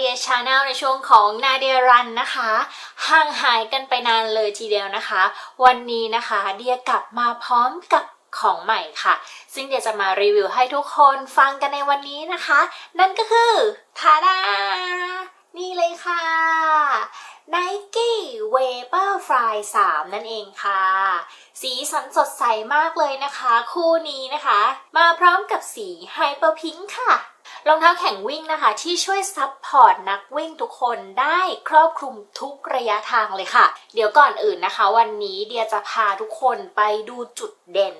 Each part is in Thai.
เดียชาแนลในช่วงของนาเดียรันนะคะ ห่างหายกันไปนานเลยทีเดียวนะคะ วันนี้นะคะเดียกลับมาพร้อมกับของใหม่ค่ะ ซึ่งเดียจะมารีวิวให้ทุกคนฟังกันในวันนี้นะคะ นั่นก็คือทาดา นี่เลยค่ะ Nike Vapor Fly 3 นั่นเองค่ะ สีสันสดใสมากเลยนะคะ คู่นี้นะคะ มาพร้อมกับสี Hyper Pink ค่ะ รองเท้าแข่งวิ่งนะคะ ที่ช่วยซับพอร์ตนักวิ่งทุกคนได้ครอบคลุมทุกระยะทางเลยค่ะ เดี๋ยวก่อนอื่นนะคะ วันนี้เดียจะพาทุกคนไปดูจุดเด่น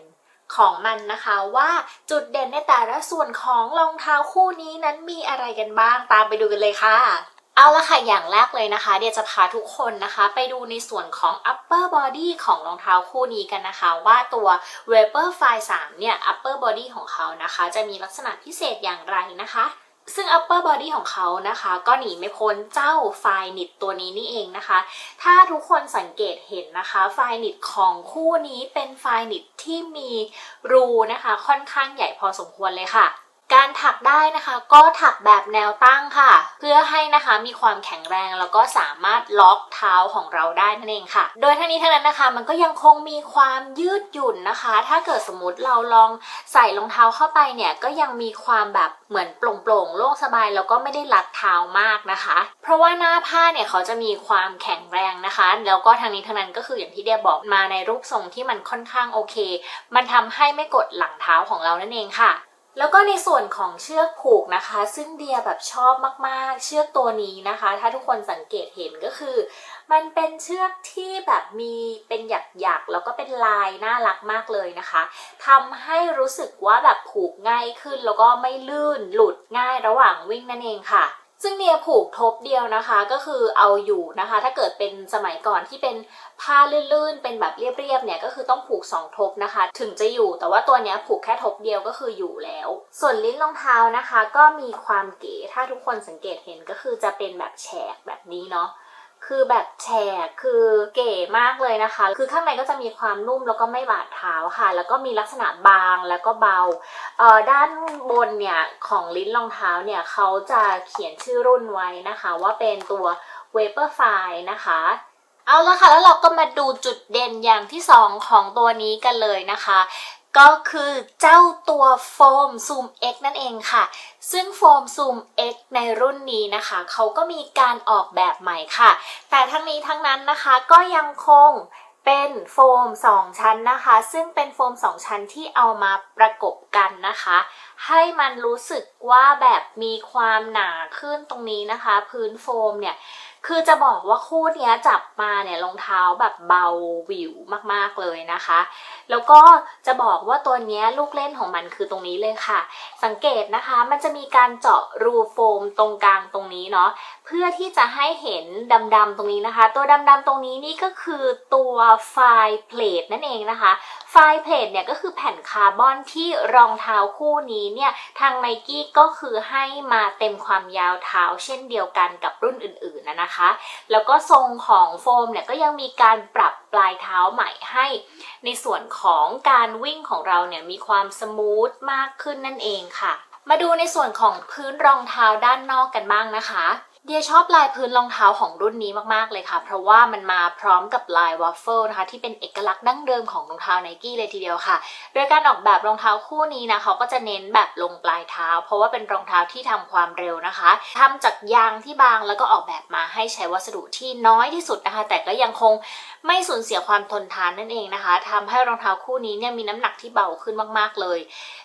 ของมันนะคะว่าจุดเด่นในแต่ละส่วนของรองเท้าคู่นี้นั้นมีอะไรกันบ้างตามไปดูกันเลยค่ะ เอาละค่ะ อย่างแรกเลยนะคะ เดี๋ยวจะพาทุกคนนะคะ ไปดูในส่วนของ upper body ของรองเท้าคู่นี้กันนะคะ ว่าตัว Vapor Fly 3 เนี่ย upper body ของเขานะคะ จะมีลักษณะพิเศษอย่างไรนะคะซึ่ง upper body ของเขานะคะ ก็หนีไม่พ้นเจ้าไฟนิตตัวนี้นี่เองนะคะ ถ้าทุกคนสังเกตเห็นนะคะ ไฟนิตของคู่นี้เป็นไฟนิตที่มีรูนะคะ ค่อนข้างใหญ่พอสมควรเลยค่ะ การถักได้นะคะ ก็ถักแบบแนวตั้งค่ะ เพื่อให้นะคะมีความแข็งแรงแล้วก็สามารถล็อกเท้าของเราได้นั่นเองค่ะ โดยทั้งนี้ทั้งนั้นนะคะ มันก็ยังคงมีความยืดหยุ่นนะคะ ถ้าเกิดสมมติเราลองใส่รองเท้าเข้าไปเนี่ยก็ยังมีความแบบเหมือนโปร่งๆโล่งสบายแล้วก็ไม่ได้รัดเท้ามากนะคะ เพราะว่าหน้าผ้าเนี่ยเขาจะมีความแข็งแรงนะคะ แล้วก็ทางนี้ทางนั้นก็คืออย่างที่เดียบอกมาในรูปทรงที่มันค่อนข้างโอเค มันทำให้ไม่กดหลังเท้าของเรานั่นเองค่ะ แล้วก็ในส่วนของเชือกผูกนะคะ ซึ่งเดียแบบชอบมากๆ เชือกตัวนี้นะคะ ถ้าทุกคนสังเกตเห็นก็คือ มันเป็นเชือกที่แบบมีเป็นหยักๆแล้วก็เป็นลายน่ารักมากเลยนะคะทำให้รู้สึกว่าแบบผูกง่ายขึ้นแล้วก็ไม่ลื่นหลุดง่ายระหว่างวิ่งนั่นเองค่ะ ซึ่งเดียผูกทบเดียวนะคะก็คือเอาอยู่นะคะ ถ้าเกิดเป็นสมัยก่อนที่เป็นผ้าลื่นๆ เป็นแบบเรียบๆเนี่ยก็คือต้องผูก 2 ทบนะคะ ถึงจะอยู่แต่ว่าตัวเนี้ยผูกแค่ทบเดียวก็คืออยู่แล้ว ส่วนลิ้นรองเท้านะคะ ก็มีความเก๋ถ้าทุกคนสังเกตเห็นก็คือจะเป็นแบบแฉกแบบนี้เนาะ คือแบบแฉกคือเก๋มากเลยนะคะ คือข้างในก็จะมีความนุ่มแล้วก็ไม่บาดเท้าค่ะ แล้วก็มีลักษณะบางแล้วก็เบาเอ่อด้านบนเนี่ยของลิ้นรองเท้าเนี่ยเขาจะเขียนชื่อรุ่นไว้นะคะ ว่าเป็นตัว Vapor Fly นะคะเอาละค่ะแล้วเราก็มาดูจุดเด่นอย่างที่ 2 ของตัวนี้กันเลยนะคะ ก็คือเจ้าตัวโฟม Zoom X นั่นเองค่ะ ซึ่งโฟม Zoom X ในรุ่นนี้นะคะ เขาก็มีการออกแบบใหม่ค่ะ แต่ทั้งนี้ทั้งนั้นนะคะก็ยังคงเป็นโฟม 2 ชั้นนะคะ ซึ่งเป็นโฟม 2 ชั้นที่เอามาประกบกันนะคะ ให้มันรู้สึกว่าแบบมีความหนาขึ้นตรงนี้นะคะ พื้นโฟมเนี่ย คือจะบอกว่าคู่เนี้ยจับมาเนี่ยรองเท้าแบบเบาวิวมากๆเลยนะคะ แล้วก็จะบอกว่าตัวเนี้ยลูกเล่นของมันคือตรงนี้เลยค่ะ สังเกตนะคะมันจะมีการเจาะรูโฟมตรงกลางตรงนี้เนาะเพื่อที่จะให้เห็นดำๆตรงนี้นะคะ ตัวดำๆตรงนี้นี่ก็คือตัวไฟล์เพลทนั่นเองนะคะไฟล์เพลทเนี่ยก็คือแผ่นคาร์บอนที่รองเท้าคู่นี้เนี่ยทางไนกี้ก็คือให้มาเต็มความยาวเท้าเช่นเดียวกันกับรุ่นอื่นๆนะนะคะแล้วก็ทรงของโฟมเนี่ยก็ยังมีการปรับปลายเท้าใหม่ให้ ในส่วนของการวิ่งของเราเนี่ยมีความสมูทมากขึ้นนั่นเองค่ะ มาดูในส่วนของพื้นรองเท้าด้านนอกกันบ้างนะคะ เดียชอบลายพื้นรองเท้าของรุ่นนี้มากๆเลยค่ะ เพราะว่ามันมาพร้อมกับลายวัฟเฟิลนะคะที่เป็นเอกลักษณ์ดั้งเดิมของรองเท้าไนกี้เลยทีเดียวค่ะ โดยการออกแบบรองเท้าคู่นี้นะเขาก็จะเน้นแบบลงปลายเท้า เพราะว่าเป็นรองเท้าที่ทำความเร็วนะคะทำจากยางที่บางแล้วก็ออกแบบมาให้ใช้วัสดุที่น้อยที่สุดนะคะ แต่ก็ยังคงไม่สูญเสียความทนทานนั่นเองนะคะทำให้รองเท้าคู่นี้เนี่ยมีน้ำหนักที่เบาขึ้นมากๆเลย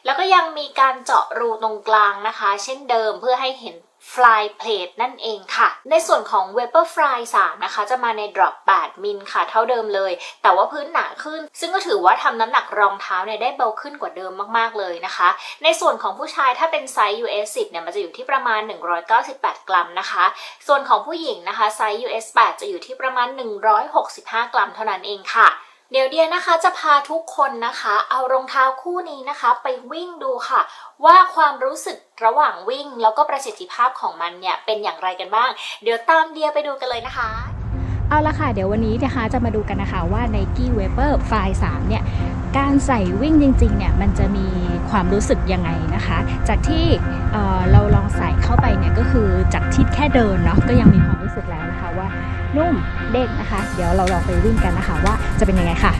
แล้วก็ยังมีการเจาะรูตรงกลางนะคะ เช่นเดิมเพื่อให้เห็น Fly Plate นั่นเองค่ะ ในส่วนของ Vapor Fly 3 นะคะ จะมาใน drop 8 มิลค่ะ เท่าเดิมเลย แต่ว่าพื้นหนาขึ้น ซึ่งก็ถือว่าทำน้ำหนักรองเท้าเนี่ยได้เบาขึ้นกว่าเดิมมากๆเลยนะคะ ในส่วนของผู้ชายถ้าเป็นไซส์ US 10 เนี่ย มันจะอยู่ที่ประมาณ 198 กรัมนะคะ ส่วนของผู้หญิงนะคะไซส์ US 8 จะอยู่ที่ประมาณ 165 กรัมเท่านั้นเองค่ะ เดี๋ยวเดียนะคะจะพาทุกคนนะคะ เอารองเท้าคู่นี้นะคะ ไปวิ่งดูค่ะ ว่าความรู้สึกระหว่างวิ่ง แล้วก็ประสิทธิภาพของมันเนี่ยเป็นอย่างไรกันบ้าง เดี๋ยวตามเดียไปดูกันเลยนะคะ เอาละค่ะ เดี๋ยววันนี้นะคะจะมาดูกันนะคะว่า Nike Vapor Fly 3เนี่ยการใส่วิ่งจริงๆเนี่ยมันจะมีความรู้สึกยังไงนะคะ จากที่เเรา เข้าไปเนี่ยก็คือจากที่แค่เดินเนาะก็ยังมีความรู้สึกแล้วนะคะว่านุ่มเด็กนะคะ เดี๋ยวเราลองไปวิ่งกันนะคะว่าจะเป็นยังไงค่ะ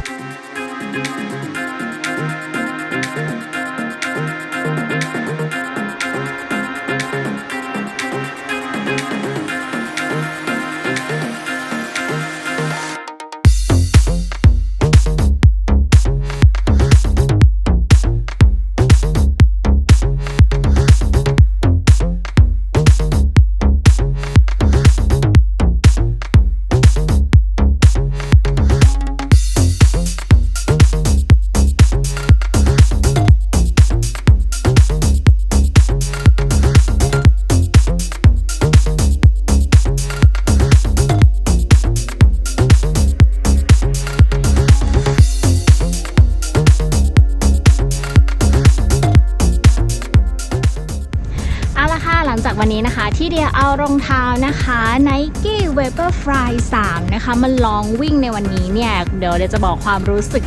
จากวันนี้นะคะที่เดียเอารองเท้านะคะ Nike Vaporfly 3 นะคะมาลองวิ่งในวันนี้เนี่ย เดี๋ยวเดี๋ยวจะบอกความรู้สึก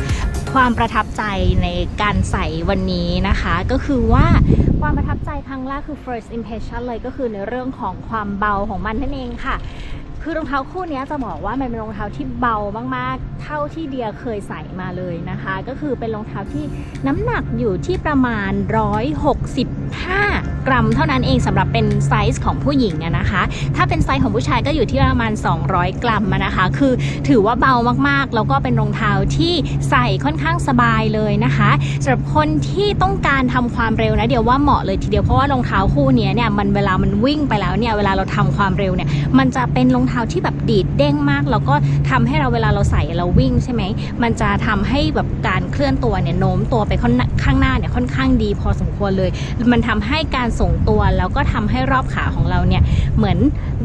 ความประทับใจในการใส่วันนี้นะคะ ก็คือว่าความประทับใจครั้งแรกคือ first impression เลยก็คือในเรื่องของความเบาของมันนั่นเองค่ะคือรองเท้าคู่นี้จะบอกว่ามันเป็นรองเท้าที่เบามากๆ เท่าที่เดียเคยใส่มาเลยนะคะ ก็คือเป็นรองเท้าที่น้ำหนักอยู่ที่ประมาณ 1.5 กรัม เท่านั้นเองสำหรับเป็นไซส์ของผู้หญิงอะนะคะ ถ้าเป็นไซส์ของผู้ชายก็อยู่ที่ประมาณ 200 กรัมอะนะคะ คือถือว่าเบามากๆ แล้วก็เป็นรองเท้าที่ใส่ค่อนข้างสบายเลยนะคะสำหรับคนที่ต้องการทำความเร็วนะเดี๋ยวว่าเหมาะเลยทีเดียวเพราะว่ารองเท้าคู่นี้เนี่ยมันเวลามันวิ่งไปแล้วเนี่ยเวลาเราทำความเร็วเนี่ยมันจะเป็นรองเท้าที่แบบดีดเด้งมาก แล้วก็ทำให้เราเวลาเราใส่เราวิ่งใช่ไหมมันจะทำให้แบบการเคลื่อนตัวเนี่ยโน้มตัวไปข้างหน้าเนี่ยค่อนข้างดีพอสมควรเลยมันทำให้การส่งตัวแล้วก็ทำให้รอบขาของเราเนี่ยเหมือน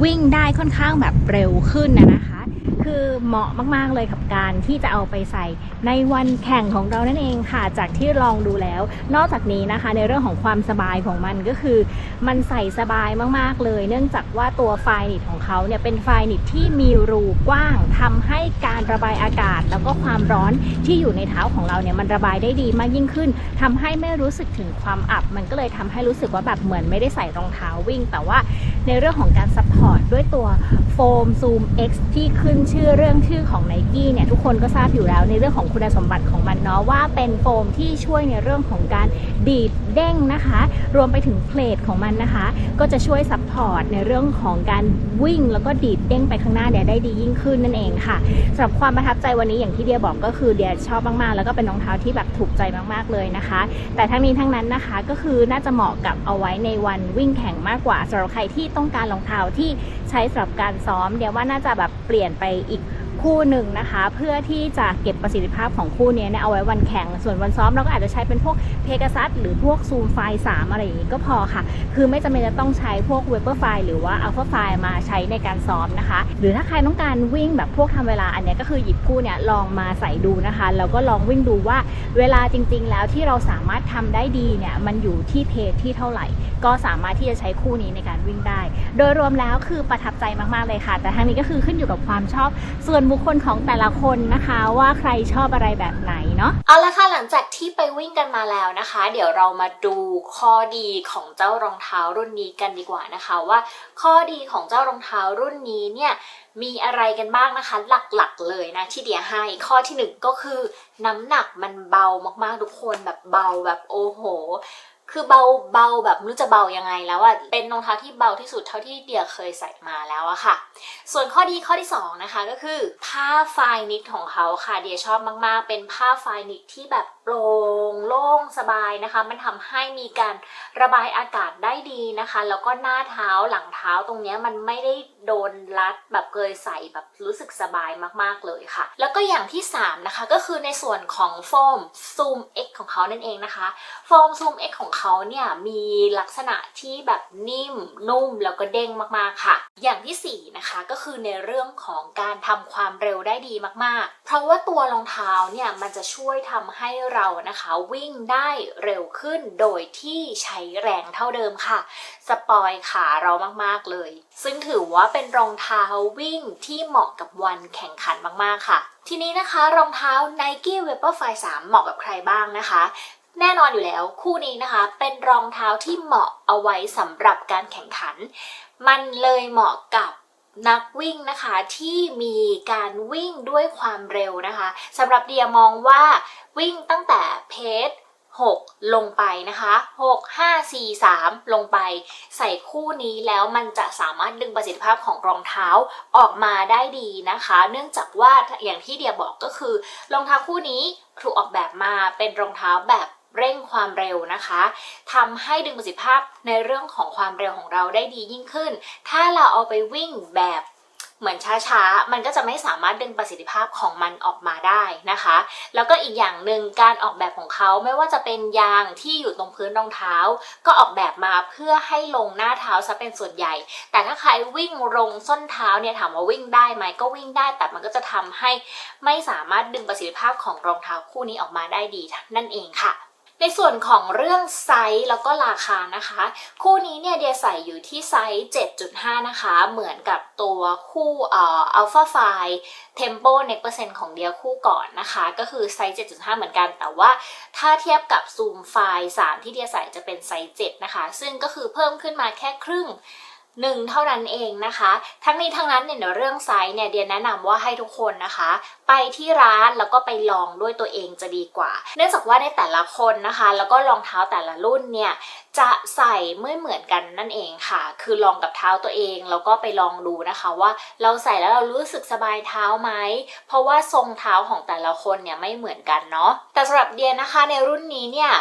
วิ่งได้ค่อนข้างแบบเร็วขึ้นนะนะคะ คือเหมาะมาก ๆ เลยกับการที่จะเอาไปใส่ในวันแข่งของเรานั่นเองค่ะ จากที่ลองดูแล้ว นอกจากนี้นะคะในเรื่องของความสบายของมันก็คือ มันใส่สบายมาก ๆ เลย เนื่องจากว่าตัวไฟนิตของเขาเนี่ยเป็นไฟนิตที่มีรูกว้างทำให้การระบายอากาศ แล้วก็ความร้อนที่อยู่ในเท้าของเราเนี่ยมันระบายได้ดีมากยิ่งขึ้นทำให้ไม่รู้สึกถึงความอับ มันก็เลยทำให้รู้สึกว่าแบบเหมือนไม่ได้ใส่รองเท้าวิ่ง แต่ว่าในเรื่องของการซัพพอร์ตด้วยตัวโฟมซูม X ที่ขึ้นชื่อเรื่องชื่อของ n i กี้เนี่ยทุกคนก็ทราบอยู่แล้วในเรื่องของคุณสมบัติของมันเนาะว่าเป็นโฟมที่ช่วยในเรื่องของการดีดเด้งนะคะ รวมไปถึงเพลทของมันนะคะ ก็จะช่วยซัพพอร์ตในเรื่องของการวิ่ง แล้วก็ดีดเด้งไปข้างหน้าเนี่ยได้ดียิ่งขึ้นนั่นเองค่ะสำหรับความประทับใจวันนี้อย่างที่เดียบอกก็คือเดียชอบมากๆ แล้วก็เป็นรองเท้าที่แบบถูกใจมากๆเลยนะคะ แต่ทั้งนี้ทั้งนั้นนะคะก็คือน่าจะเหมาะกับเอาไว้ในวันวิ่งแข่งมากกว่าสำหรับใครที่ต้องการรองเท้าที่ ใช้สำหรับการซ้อม เดียว่าน่าจะแบบเปลี่ยนไปอีก คู่หนึ่งนะคะ เพื่อที่จะเก็บประสิทธิภาพของคู่นี้เนี่ยเอาไว้วันแข่ง ส่วนวันซ้อมเราก็อาจจะใช้เป็นพวกเพก a ซัสหรือพวกซูมไฟล์3อะไรอย่างนี้ก็พอค่ะ คือไม่จำเป็นจะต้องใช้พวกเวเปอร์ไฟหรือว่าอัลฟาไฟมาใช้ในการซ้อมนะคะ หรือถ้าใครต้องการวิ่งแบบพวกทำเวลาอันเนี้ยก็คือหยิบคู่เนี่ยลองมาใส่ดูนะคะแล้วก็ลองวิ่งดูว่าเวลาจริง ๆ แล้วที่เราสามารถทำได้ดีเนี่ยมันอยู่ที่เพจที่เท่าไหร่ ก็สามารถที่จะใช้คู่นี้ในการวิ่งได้ โดยรวมแล้วคือประทับใจมากๆเลยค่ะ แต่ทั้งนี้ก็คือขึ้นอยู่กับความชอบส่วนบุคคลของแต่ละคนนะคะว่าใครชอบอะไรแบบไหนเนาะเอาละค่ะหลังจากที่ไปวิ่งกันมาแล้วนะคะ เดี๋ยวเรามาดูข้อดีของเจ้ารองเท้ารุ่นนี้กันดีกว่านะคะว่า ข้อดีของเจ้ารองเท้ารุ่นนี้เนี่ยมีอะไรกันบ้างนะคะ หลักๆเลยนะที่เดียให้ข้อที่หนึ่งก็คือ น้ำหนักมันเบามากๆทุกคนแบบเบาแบบโอ้โห คือเบาเบาแบบไม่รู้จะเบายังไงแล้วอะเป็นรองเท้าที่เบาที่สุดเท่าที่เดียเคยใส่มาแล้วอะค่ะ ส่วนข้อดีข้อที่ 2 นะคะก็คือ ผ้าไฟนิตของเขาค่ะเดียชอบมากๆ เป็นผ้าไฟนิตที่แบบโปร่งโล่งสบายนะคะ มันทำให้มีการระบายอากาศได้ดีนะคะ แล้วก็หน้าเท้าหลังเท้าตรงนี้มันไม่ได้โดนรัดแบบเคยใส่แบบรู้สึกสบายมากๆเลยค่ะ แล้วก็อย่างที่ 3 นะคะ ก็คือในส่วนของโฟม Zoom X ของเขานั่นเองนะคะโฟม Zoom X ของเขาเนี่ยมีลักษณะที่แบบนิ่มนุ่มแล้วก็เด้งมากๆค่ะ อย่างที่4นะคะก็คือในเรื่องของการทำความเร็วได้ดีมากๆ เพราะว่าตัวรองเท้าเนี่ยมันจะช่วยทำให้เรานะคะวิ่งได้เร็วขึ้นโดยที่ใช้แรงเท่าเดิมค่ะ สปอยขาเรามากๆเลย ซึ่งถือว่าเป็นรองเท้าวิ่งที่เหมาะกับวันแข่งขันมากๆค่ะ ทีนี้นะคะรองเท้า Nike Vaporfly 3 เหมาะกับใครบ้างนะคะแน่นอนอยู่แล้วคู่นี้นะคะ เป็นรองเท้าที่เหมาะเอาไว้สำหรับการแข่งขัน มันเลยเหมาะกับ นักวิ่งนะคะที่มีการวิ่งด้วยความเร็วนะคะสำหรับเดียมองว่าวิ่งตั้งแต่เพจ6 ลงไปนะคะ6 5 4 3 ลงไป ใส่คู่นี้แล้วมันจะสามารถดึงประสิทธิภาพของรองเท้าออกมาได้ดีนะคะ เนื่องจากว่าอย่างที่เดียบอกก็คือ รองเท้าคู่นี้ถูกออกแบบมาเป็นรองเท้าแบบ เร่งความเร็วนะคะทำให้ดึงประสิทธิภาพในเรื่องของความเร็วของเราได้ดียิ่งขึ้น ถ้าเราเอาไปวิ่งแบบเหมือนช้าๆ มันก็จะไม่สามารถดึงประสิทธิภาพของมันออกมาได้นะคะ แล้วก็อีกอย่างหนึ่งการออกแบบของเขาไม่ว่าจะเป็นยางที่อยู่ตรงพื้นรองเท้า ก็ออกแบบมาเพื่อให้ลงหน้าเท้าซะเป็นส่วนใหญ่ แต่ถ้าใครวิ่งลงส้นเท้าเนี่ยถามว่าวิ่งได้ไหมก็วิ่งได้ แต่มันก็จะทำให้ไม่สามารถดึงประสิทธิภาพของรองเท้าคู่นี้ออกมาได้ดีนั่นเองค่ะ ในส่วนของเรื่องไซส์แล้วก็ราคานะคะ คู่นี้เนี่ยเดียใส่อยู่ที่ไซส์ 7.5 นะคะ เหมือนกับตัวคู่เอ่อ Alpha f i Tempo Neck Percent ของเดียคู่ก่อนนะคะ ก็คือไซส์ 7.5 เหมือนกัน แต่ว่าถ้าเทียบกับ Zoom f i 3ที่เดียใส่จะเป็นไซส์ 7 นะคะ ซึ่งก็คือเพิ่มขึ้นมาแค่ครึ่ง หนึ่งเท่านั้นเองนะคะ ทั้งนี้ทั้งนั้นเนี่ยเรื่องไซส์เนี่ยเดียแนะนำว่าให้ทุกคนนะคะ ไปที่ร้านแล้วก็ไปลองด้วยตัวเองจะดีกว่า เนื่องจากว่าในแต่ละคนนะคะ แล้วก็รองเท้าแต่ละรุ่นเนี่ยจะใส่ไม่เหมือนกันนั่นเองค่ะ คือลองกับเท้าตัวเองแล้วก็ไปลองดูนะคะว่าเราใส่แล้วเรารู้สึกสบายเท้าไหม เพราะว่าทรงเท้าของแต่ละคนเนี่ยไม่เหมือนกันเนาะแต่สำหรับเดียนะคะในรุ่นนี้เนี่ย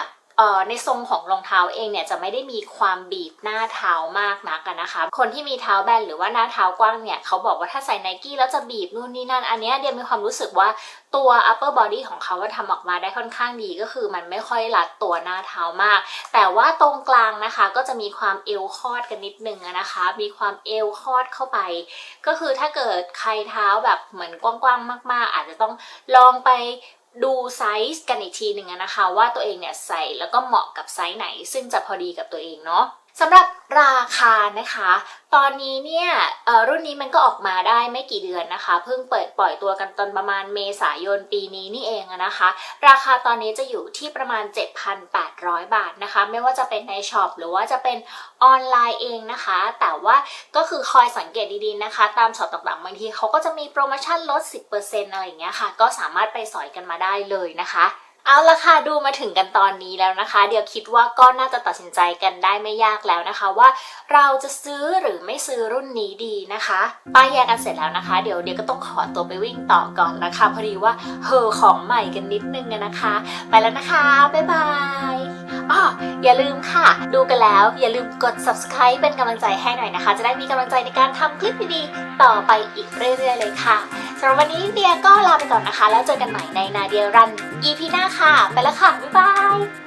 ในทรงของรองเท้าเองเนี่ยจะไม่ได้มีความบีบหน้าเท้ามากนักนะคะ คนที่มีเท้าแบนหรือว่าหน้าเท้ากว้างเนี่ยเขาบอกว่าถ้าใส่ไนกี้แล้วจะบีบนู่นนี่นั่น อันนี้เดียมีความรู้สึกว่าตัว upper body ของเขาว่าทำออกมาได้ค่อนข้างดีก็คือมันไม่ค่อยรัดตัวหน้าเท้ามาก แต่ว่าตรงกลางนะคะก็จะมีความเอวคอดกันนิดนึงนะคะ มีความเอวคอดเข้าไป ก็คือถ้าเกิดใครเท้าแบบเหมือนกว้างๆมาก ๆ อาจจะต้องลองไป ดูไซส์กันอีกทีหนึ่งนะคะ ว่าตัวเองเนี่ยใส่แล้วก็เหมาะกับไซส์ไหน ซึ่งจะพอดีกับตัวเองเนาะ สำหรับราคานะคะ ตอนนี้เนี่ยรุ่นนี้มันก็ออกมาได้ไม่กี่เดือนนะคะ เพิ่งเปิดปล่อยตัวกันตอนประมาณเมษายนปีนี้นี่เองนะคะ ราคาตอนนี้จะอยู่ที่ประมาณ 7,800 บาทนะคะ ไม่ว่าจะเป็นในช็อปหรือว่าจะเป็นออนไลน์เองนะคะ แต่ว่าก็คือคอยสังเกตดีๆนะคะ ตามช็อปต่างๆบางทีเขาก็จะมีโปรโมชั่นลด 10%อะไรอย่างเงี้ยค่ะ ก็สามารถไปสอยกันมาได้เลยนะคะ เอาละค่ะดูมาถึงกันตอนนี้แล้วนะคะ เดี๋ยวคิดว่าก็น่าจะตัดสินใจกันได้ไม่ยากแล้วนะคะว่าเราจะซื้อหรือไม่ซื้อรุ่นนี้ดีนะคะป้ายแยกกันเสร็จแล้วนะคะ เดี๋ยวเดี๋ยวก็ต้องขอตัวไปวิ่งต่อก่อนละค่ะพอดีว่าเฮอของใหม่กันนิดนึงนะคะ ไปแล้วนะคะ บ๊ายบาย อ๋ออย่าลืมค่ะ ดูกันแล้วอย่าลืมกด subscribe เป็นกำลังใจให้หน่อยนะคะ จะได้มีกำลังใจในการทำคลิปดีๆต่อไปอีกเรื่อยๆเลยค่ะสำหรับวันนี้เดียก็ลาไปก่อนนะคะ แล้วเจอกันใหม่ในนาเดียรัน EP หน้าค่ะ ไปแล้วค่ะ บ๊ายบาย